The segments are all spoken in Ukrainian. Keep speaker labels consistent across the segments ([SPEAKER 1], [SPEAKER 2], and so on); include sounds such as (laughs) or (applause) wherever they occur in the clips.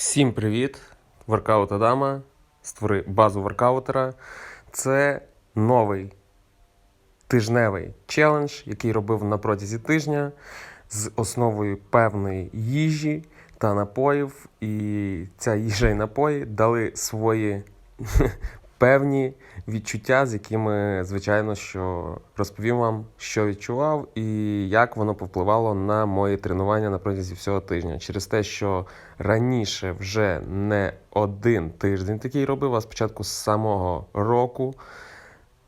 [SPEAKER 1] Всім привіт! Воркаут Адама. Створи базу воркаутера. Це новий тижневий челендж, який робив на протязі тижня з основою певної їжі та напоїв. І ця їжа і напої дали свої певні відчуття, з якими, звичайно, що розповім вам, що відчував і як воно повпливало на мої тренування на протязі всього тижня. Через те, що раніше вже не один тиждень такий робив, а спочатку з самого року.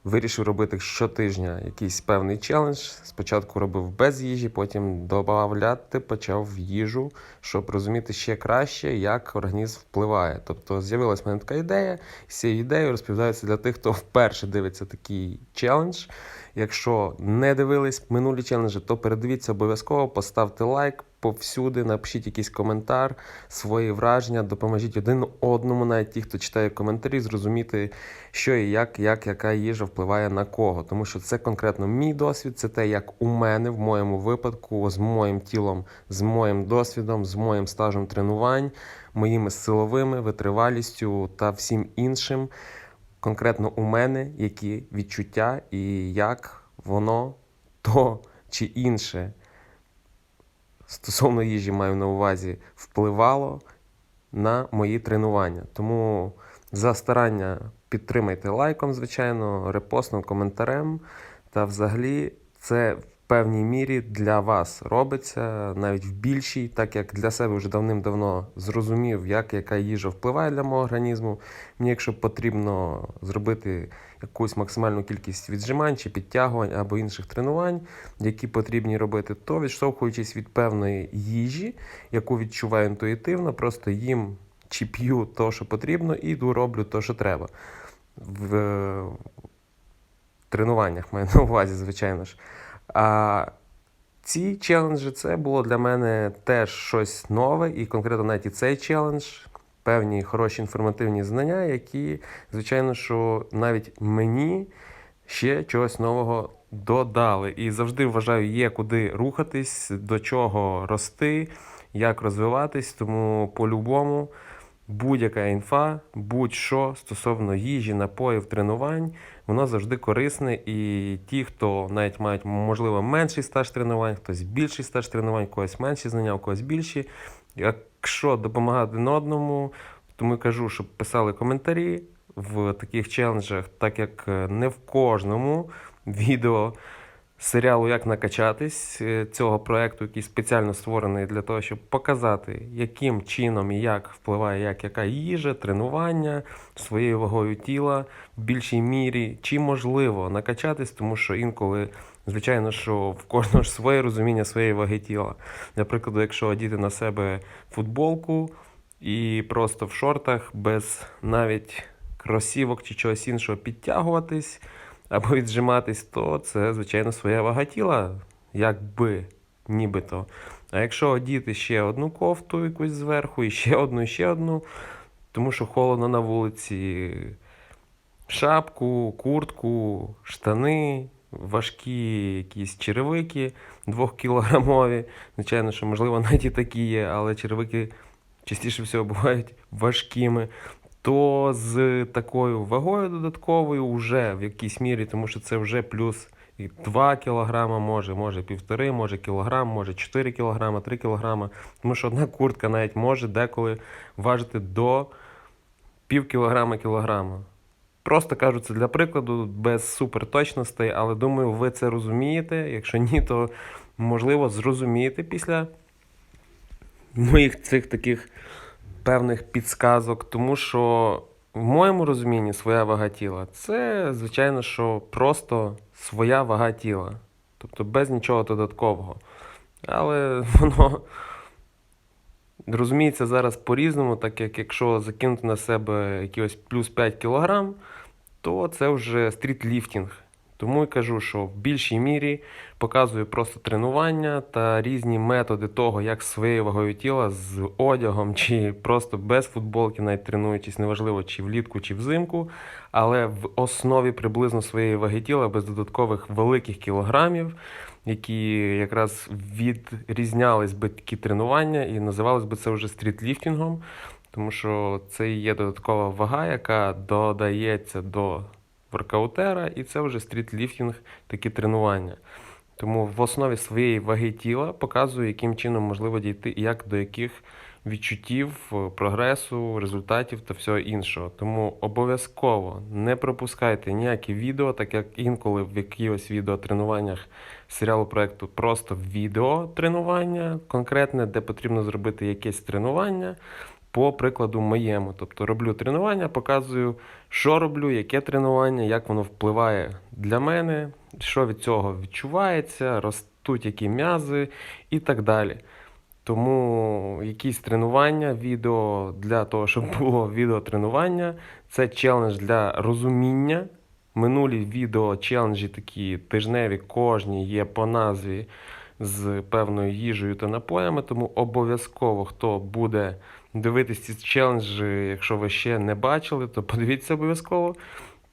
[SPEAKER 1] Вирішив робити щотижня якийсь певний челендж. Спочатку робив без їжі, потім додавати почав в їжу, щоб розуміти ще краще, як організм впливає. Тобто з'явилася в мене така ідея, з цією ідеєю розповідається для тих, хто вперше дивиться такий челендж. Якщо не дивились минулі челенджі, то передивіться обов'язково, поставте лайк повсюди, напишіть якийсь коментар, свої враження, допоможіть один одному, навіть ті, хто читає коментарі, зрозуміти, що і як, як яка їжа впливає на кого. Тому що це конкретно мій досвід, це те, як у мене в моєму випадку, з моїм тілом, з моїм досвідом, з моїм стажем тренувань, моїми силовими витривалістю та всім іншим. Конкретно у мене які відчуття і як воно то чи інше стосовно їжі маю на увазі впливало на мої тренування. Тому за старання підтримайте лайком, звичайно, репостом, коментарем. Та взагалі це певній мірі для вас робиться, навіть в більшій, так як для себе вже давним-давно зрозумів, як яка їжа впливає для мого організму. Мені, якщо потрібно зробити якусь максимальну кількість віджимань чи підтягувань або інших тренувань, які потрібні робити, то відштовхуючись від певної їжі, яку відчуваю інтуїтивно, просто їм чи п'ю то, що потрібно, і йду роблю то, що треба. В тренуваннях маю на увазі, звичайно ж. А ці челенджі це було для мене теж щось нове, і конкретно навіть і цей челендж, певні хороші інформативні знання, які, звичайно, що навіть мені ще чогось нового додали. І завжди вважаю, є куди рухатись, до чого рости, як розвиватись. Тому по-любому будь-яка інфа, будь-що стосовно їжі, напоїв, тренувань, воно завжди корисне. І ті, хто навіть мають, можливо, менший стаж тренувань, хтось більший стаж тренувань, когось менші знання, у когось більші. Якщо допомагати на одному, тому кажу, щоб писали коментарі в таких челенджах, так як е, не в кожному (laughs) відео серіалу Як накачатись е, цього проекту, який спеціально створений для того, щоб показати, яким чином і як впливає як яка їжа, тренування своєю вагою тіла в більшій мірі, чи можливо накачатись, тому що інколи. Звичайно, що в кожного ж своє розуміння своєї ваги тіла. Для прикладу, якщо одіти на себе футболку і просто в шортах без навіть кросівок чи чогось іншого підтягуватись або віджиматись, то це, звичайно, своя вага тіла, якби нібито. А якщо одіти ще одну кофту якусь зверху, і ще одну, і ще одну, тому що холодно на вулиці, шапку, куртку, штани, важкі якісь черевики двохкілограмові. Звичайно, що, можливо, навіть і такі є, але черевики частіше всього бувають важкими то з такою вагою додатковою вже в якійсь мірі, тому що це вже плюс і 2 кг, може, може півтори, може кілограм, може 4 кг, 3 кг. Тому що одна куртка навіть може деколи важити до пів кілограма кілограма. Просто кажу це для прикладу, без суперточностей, але думаю, ви це розумієте. Якщо ні, то можливо зрозумієте після моїх цих таких певних підсказок, тому що в моєму розумінні своя вага тіла це, звичайно, що просто своя вага тіла. Тобто без нічого додаткового. Але (laughs) воно розуміється зараз по-різному, так як якщо закинути на себе якийсь плюс 5 кг, то це вже стрітліфтінг. Тому і кажу, що в більшій мірі показую просто тренування та різні методи того, як своєю вагою тіла з одягом (laughs) чи просто без футболки, навіть тренуючись, неважливо чи влітку, чи взимку, але в основі приблизно своєї ваги тіла без додаткових великих кілограмів, які якраз відрізнялись би такі тренування і називались би це вже стрітліфтингом. тому що це і є додаткова вага, яка додається до воркаутера, і це вже стрітліфтінг, такі тренування. Тому в основі своєї ваги тіла показую, яким чином можливо дійти і як до яких відчуттів, е, прогресу, результатів та всього іншого. Тому обов'язково не пропускайте ніякі відео, так як інколи в якихось відеотренуваннях серіалу проекту просто відео тренування, конкретне, де потрібно зробити якесь тренування. По прикладу моєму, тобто роблю тренування, показую, що роблю, яке тренування, як воно впливає для мене, що від цього відчувається, ростуть які м'язи і так далі. Тому якісь тренування, відео для того, щоб було відеотренування, це челендж для розуміння. Минулі відео челенджі такі тижневі, кожні є по назві з певною їжею та напоями. Тому обов'язково, хто буде дивитись ці челенджі, якщо ви ще не бачили, то подивіться обов'язково.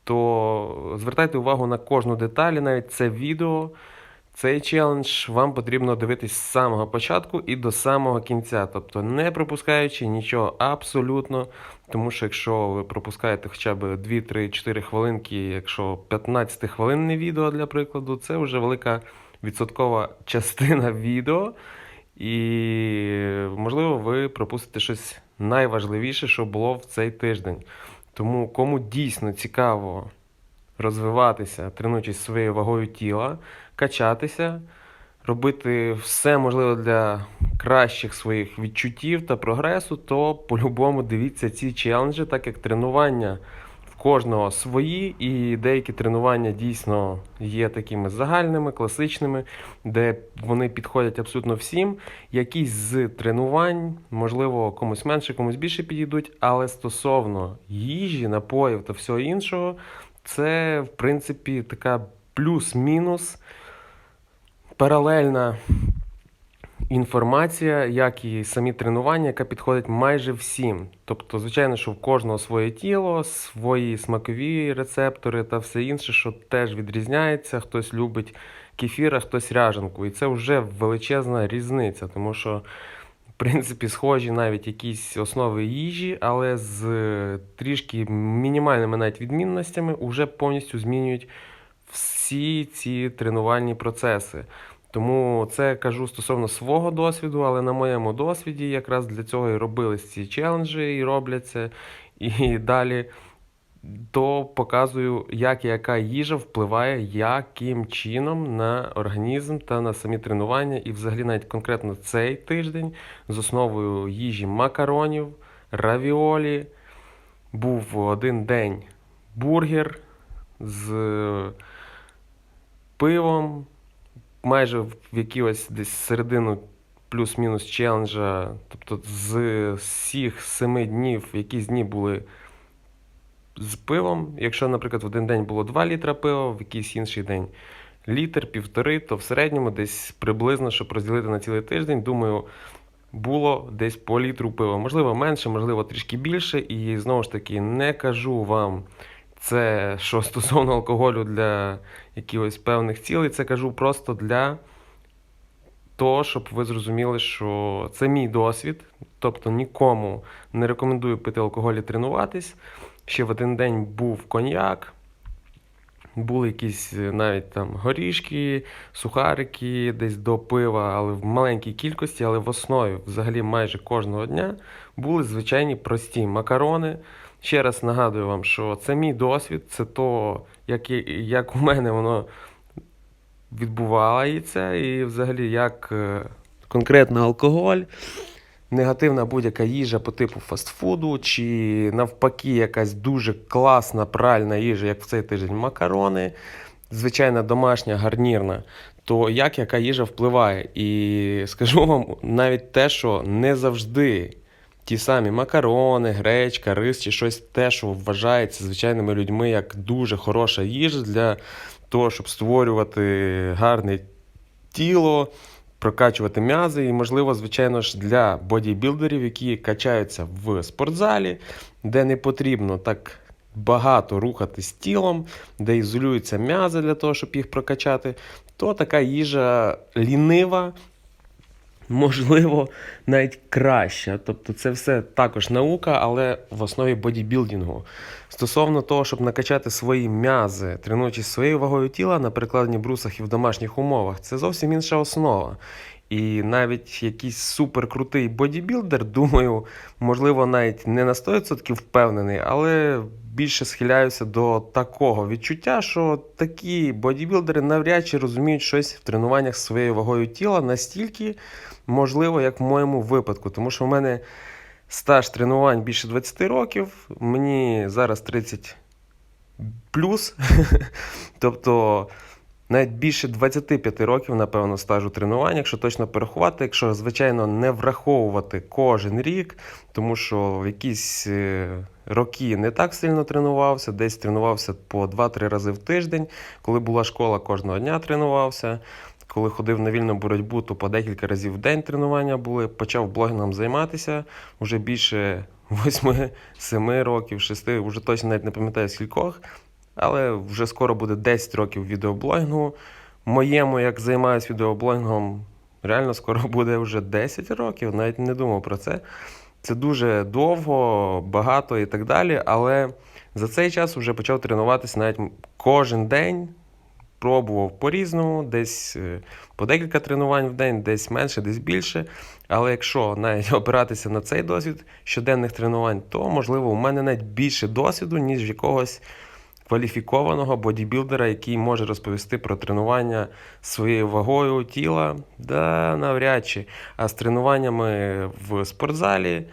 [SPEAKER 1] То звертайте увагу на кожну деталь, навіть це відео. Цей челендж вам потрібно дивитись з самого початку і до самого кінця, тобто не пропускаючи нічого абсолютно. Тому що якщо ви пропускаєте хоча б 2, 3, 4 хвилинки, якщо 15 хвилинне відео для прикладу, це вже велика відсоткова частина (laughs) відео. І, можливо, ви пропустите щось найважливіше, що було в цей тиждень. Тому кому дійсно цікаво розвиватися, тренуючись своєю вагою тіла, качатися, робити все можливе для кращих своїх відчуттів та прогресу, то по-любому дивіться ці челенджі, так як тренування кожного свої, і деякі тренування дійсно є такими загальними, класичними, де вони підходять абсолютно всім. Якісь з тренувань, можливо, комусь менше, комусь більше підійдуть, але стосовно їжі, напоїв та всього іншого, це в принципі така плюс-мінус паралельна інформація, як і самі тренування, яка підходить майже всім. Тобто, звичайно, що в кожного своє тіло, свої смакові рецептори та все інше, що теж відрізняється. Хтось любить кефір, а хтось ряженку. І це вже величезна різниця, тому що. В принципі, схожі навіть якісь основи їжі, але з трішки мінімальними навіть відмінностями вже повністю змінюють всі ці тренувальні процеси. Тому це кажу стосовно свого досвіду, але на моєму досвіді якраз для цього і робились ці челенджі, і робляться. І далі то показую, як і яка їжа впливає яким чином на організм та на самі тренування. І взагалі навіть конкретно цей тиждень з основою їжі макаронів, равіолі. Був один день бургер з пивом майже в якихось десь середину плюс-мінус челенджа, тобто з всіх семи днів, якісь дні були з пивом. Якщо, наприклад, в один день було 2 літра пива, в якийсь інший день літр, півтори, то в середньому десь приблизно, щоб розділити на цілий тиждень, думаю, було десь по літру пива. Можливо, менше, можливо, трішки більше. І знову ж таки, не кажу вам. Це що (laughs) стосовно алкоголю для якихось певних цілей, це кажу просто для того, щоб ви зрозуміли, що це мій досвід. Тобто нікому не рекомендую пити алкоголь і тренуватись. Ще в один день був коньяк, були якісь навіть там горішки, сухарики десь до пива, але в маленькій кількості, але в основі взагалі майже кожного дня були звичайні прості макарони. Ще раз нагадую вам, що це мій досвід, це то, як, як у мене воно відбувається, і взагалі як е, конкретно алкоголь, негативна будь-яка їжа по типу фастфуду, чи навпаки, якась дуже класна пральна їжа, як в цей тиждень макарони, звичайна домашня гарнірна. То як яка їжа впливає? І скажу вам навіть те, що не завжди ті самі макарони, гречка, рис чи щось те, що вважається звичайними людьми як дуже хороша їжа для того, щоб створювати гарне тіло, прокачувати м'язи. І, можливо, звичайно ж, для бодібілдерів, які качаються в спортзалі, де не потрібно так. Багато рухатись тілом, де ізолюються м'язи для того, щоб їх прокачати, то така їжа лінива, можливо, навіть краще. Тобто це все також наука, але в основі бодібілдингу. Стосовно того, щоб накачати свої м'язи, тренуючись своєю вагою тіла на перекладенні брусах і в домашніх умовах, це зовсім інша основа. І навіть якийсь суперкрутий бодібілдер, думаю, можливо, навіть не на 100% впевнений, але більше схиляюся до такого відчуття, що такі бодібілдери навряд чи розуміють щось в тренуваннях своєю вагою тіла настільки можливо, як в моєму випадку. Тому що в мене стаж тренувань більше 20 років, мені зараз 30 плюс. (laughs) тобто. Навіть більше 25 років, напевно, стажу тренувань, якщо точно порахувати, якщо, звичайно, не враховувати кожен рік, тому що в якісь е, роки не так сильно тренувався, десь тренувався по 2-3 рази в тиждень. Коли була школа, кожного дня тренувався. Коли ходив на вільну боротьбу, то по декілька разів в день тренування були. Почав блогінгом займатися вже більше 8-7 років, 6, вже точно навіть не пам'ятаю скількох. Але вже скоро буде 10 років відеоблогінгу. Моєму, як займаюся відеоблогінгом, реально скоро (laughs) буде вже 10 років, навіть не думав про це. Це дуже довго, багато і так далі. Але за цей час вже почав тренуватися навіть кожен день. Пробував по-різному, десь е, по декілька тренувань в день, десь менше, десь більше. Але якщо навіть (laughs) опиратися на цей досвід щоденних тренувань, то можливо у мене навіть більше досвіду, ніж в якогось кваліфікованого бодібілдера, який може розповісти про тренування своєю вагою тіла, да навряд чи. А з тренуваннями в спортзалі,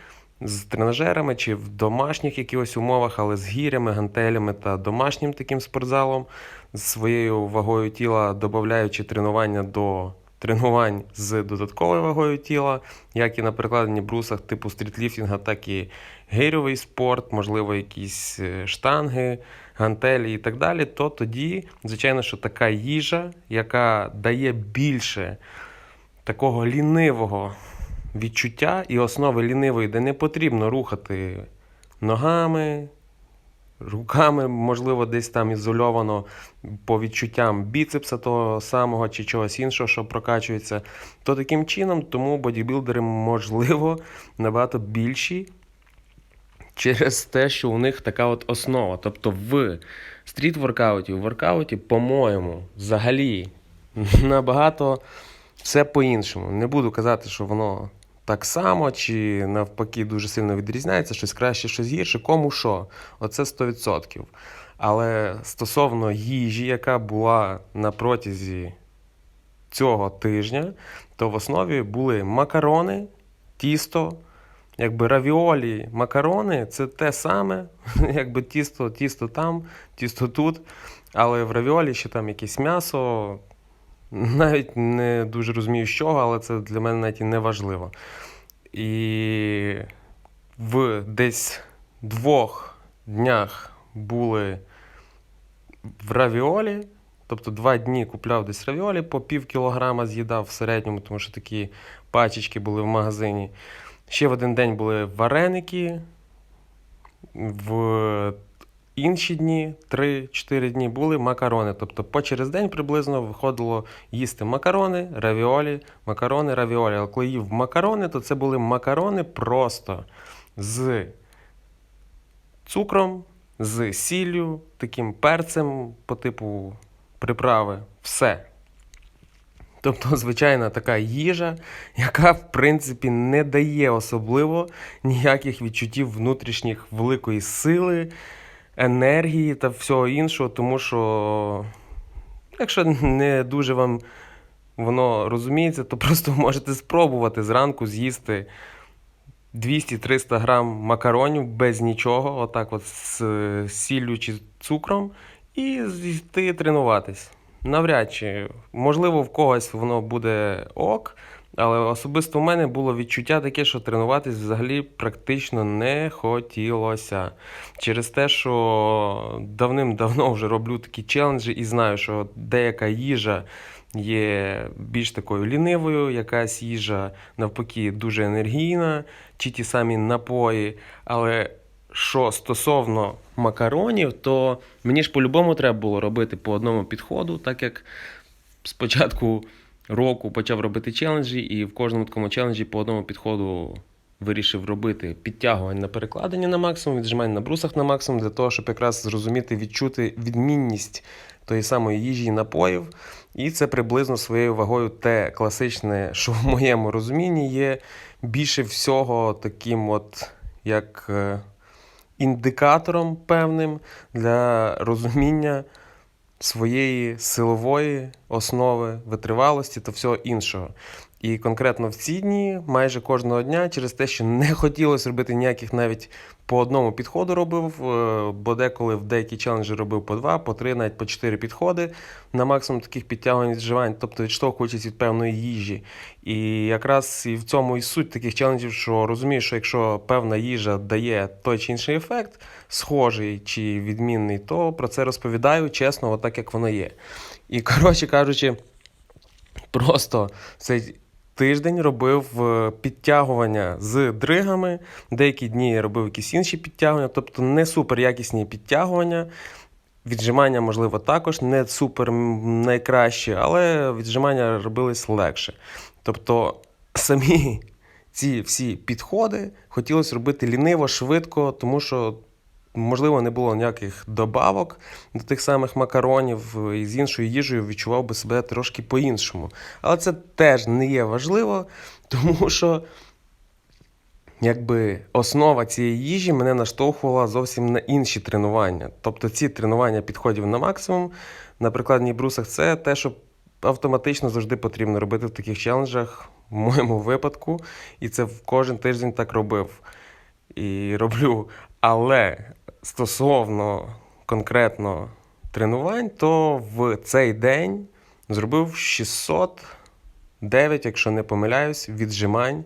[SPEAKER 1] з тренажерами чи в домашніх якихось умовах, але з гірями, гантелями та домашнім таким спортзалом, з своєю вагою тіла, додаючи тренування до. Тренувань з додатковою вагою тіла, як і на перекладенні брусах типу стрітліфтінга, так і гирьовий спорт, можливо, якісь е, штанги, гантелі і так далі, то тоді, звичайно, що така їжа, яка дає більше такого лінивого відчуття і основи лінивої, де не потрібно рухати ногами. Руками, можливо, десь там ізольовано по відчуттям біцепса того самого чи чогось іншого, що прокачується, то таким чином тому бодібілдери, можливо, набагато більші через те, що у них така от основа. Тобто в стріт-воркауті, в воркауті, по-моєму, взагалі (laughs) набагато все по-іншому. Не буду казати, що воно так само, чи навпаки дуже сильно відрізняється, щось краще, щось гірше, кому що. Оце 100%. Але стосовно їжі, яка була на протязі цього тижня, то в основі були макарони, тісто, якби равіолі, макарони це те саме, (laughs) якби тісто, тісто там, тісто тут. Але в равіолі ще там якесь м'ясо. Навіть не дуже розумію, з чого, але це для мене навіть і не важливо. І в десь двох днях були в равіолі. Тобто два дні купляв десь равіолі по пів кілограма з'їдав в середньому, тому що такі пачечки були в магазині. Ще в один день були вареники. В інші дні, 3-4 дні, були макарони. Тобто по через день приблизно виходило їсти макарони, равіолі, макарони, равіолі. Але коли їв макарони, то це були макарони просто з цукром, з сіллю, таким перцем по типу приправи. Все. Тобто, звичайна така їжа, яка, в принципі, не дає особливо ніяких відчуттів внутрішніх великої сили, енергії та всього іншого, тому що, якщо не дуже вам воно розуміється, то просто можете спробувати зранку з'їсти 200-300 грам макаронів без нічого, отак от з сіллю чи цукром, і йти тренуватись. Навряд чи, можливо, в когось воно буде ок, але особисто в мене було відчуття таке, що тренуватись взагалі практично не хотілося. Через те, що давним-давно вже роблю такі челенджі і знаю, що деяка їжа є більш такою лінивою, якась їжа навпаки дуже енергійна, чи ті самі напої. Але що стосовно макаронів, то мені ж по-любому треба було робити по одному підходу, так як спочатку року почав робити челенджі, і в кожному такому челенджі по одному підходу вирішив робити підтягування на перекладення на максимум, віджимання на брусах на максимум, для того, щоб якраз зрозуміти, відчути відмінність тої самої їжі і напоїв. І це приблизно своєю вагою те класичне, що в моєму розумінні є більше всього таким, от як е, індикатором певним для розуміння своєї силової основи, витривалості та всього іншого. І конкретно в ці дні, майже кожного дня, через те, що не хотілося робити ніяких навіть по одному підходу робив, е, бо деколи в деякі челенджі робив по два, по три, навіть по чотири підходи на максимум таких підтягувань відживань, тобто відштовхуючись від певної їжі. І якраз і в цьому і суть таких челенджів, що розумієш, що якщо певна їжа дає той чи інший ефект, схожий чи відмінний, то про це розповідаю чесно, отак як воно є. І (laughs) коротше кажучи, просто цей тиждень робив е, підтягування з дригами. Деякі дні я робив якісь інші підтягування, тобто не супер якісні підтягування. Віджимання, можливо, також не супер м, найкращі, але віджимання робились легше. Тобто самі (laughs) ці всі підходи хотілося робити ліниво, швидко, тому що, можливо, не було ніяких добавок до тих самих макаронів і з іншою їжею відчував би себе трошки по-іншому. Але це теж не є важливо, (laughs) тому що якби основа цієї їжі мене наштовхувала зовсім на інші тренування. Тобто ці тренування підходів на максимум на прикладній брусах це те, що автоматично завжди потрібно робити в таких челенджах, в моєму випадку, і це кожен тиждень так робив і роблю. Але стосовно конкретно тренувань, то в цей день зробив 609, якщо не помиляюсь, віджимань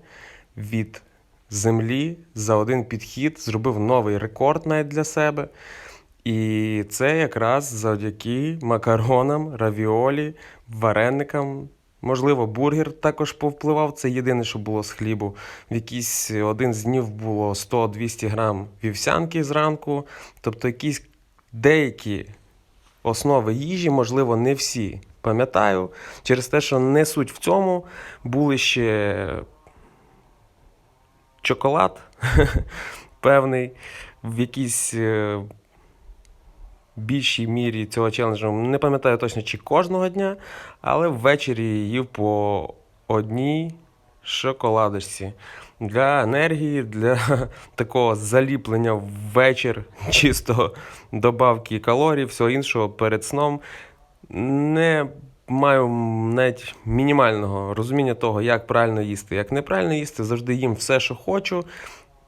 [SPEAKER 1] від землі за один підхід, зробив новий рекорд навіть для себе. І це якраз завдяки макаронам, равіолі, вареникам. Можливо, бургер також повпливав. Це єдине, що було з хлібу. В якийсь один з днів було 100-200 грам вівсянки зранку. Тобто якісь деякі основи їжі, можливо, не всі. Пам'ятаю, через те, що не суть в цьому, були ще чоколад (laughs) певний, в якійсь е, більшій мірі цього челенджу. Не пам'ятаю точно, чи кожного дня, але ввечері їв по одній шоколадочці. Для енергії, для (laughs) такого заліплення в вечір, чисто добавки калорій, всього іншого перед сном. Не маю навіть мінімального розуміння того, як правильно їсти, як неправильно їсти. Завжди їм все, що хочу.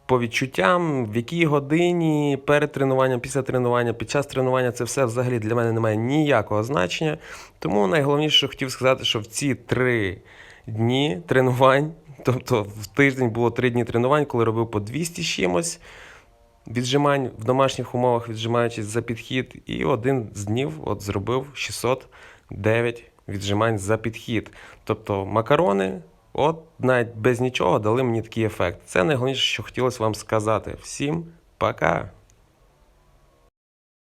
[SPEAKER 1] По відчуттям, в якій годині, перед тренуванням, після тренування, під час тренування це все взагалі для мене не має ніякого значення. Тому найголовніше, що хотів сказати, що в ці три дні тренувань, (laughs) тобто в тиждень було три дні тренувань, коли робив по 200 чимось віджимань в домашніх умовах, віджимаючись за підхід, і один з днів от зробив 609 віджимань за підхід. Тобто макарони, от навіть без нічого дали мені такий ефект. Це найголовніше, що хотілося вам сказати. Всім пока!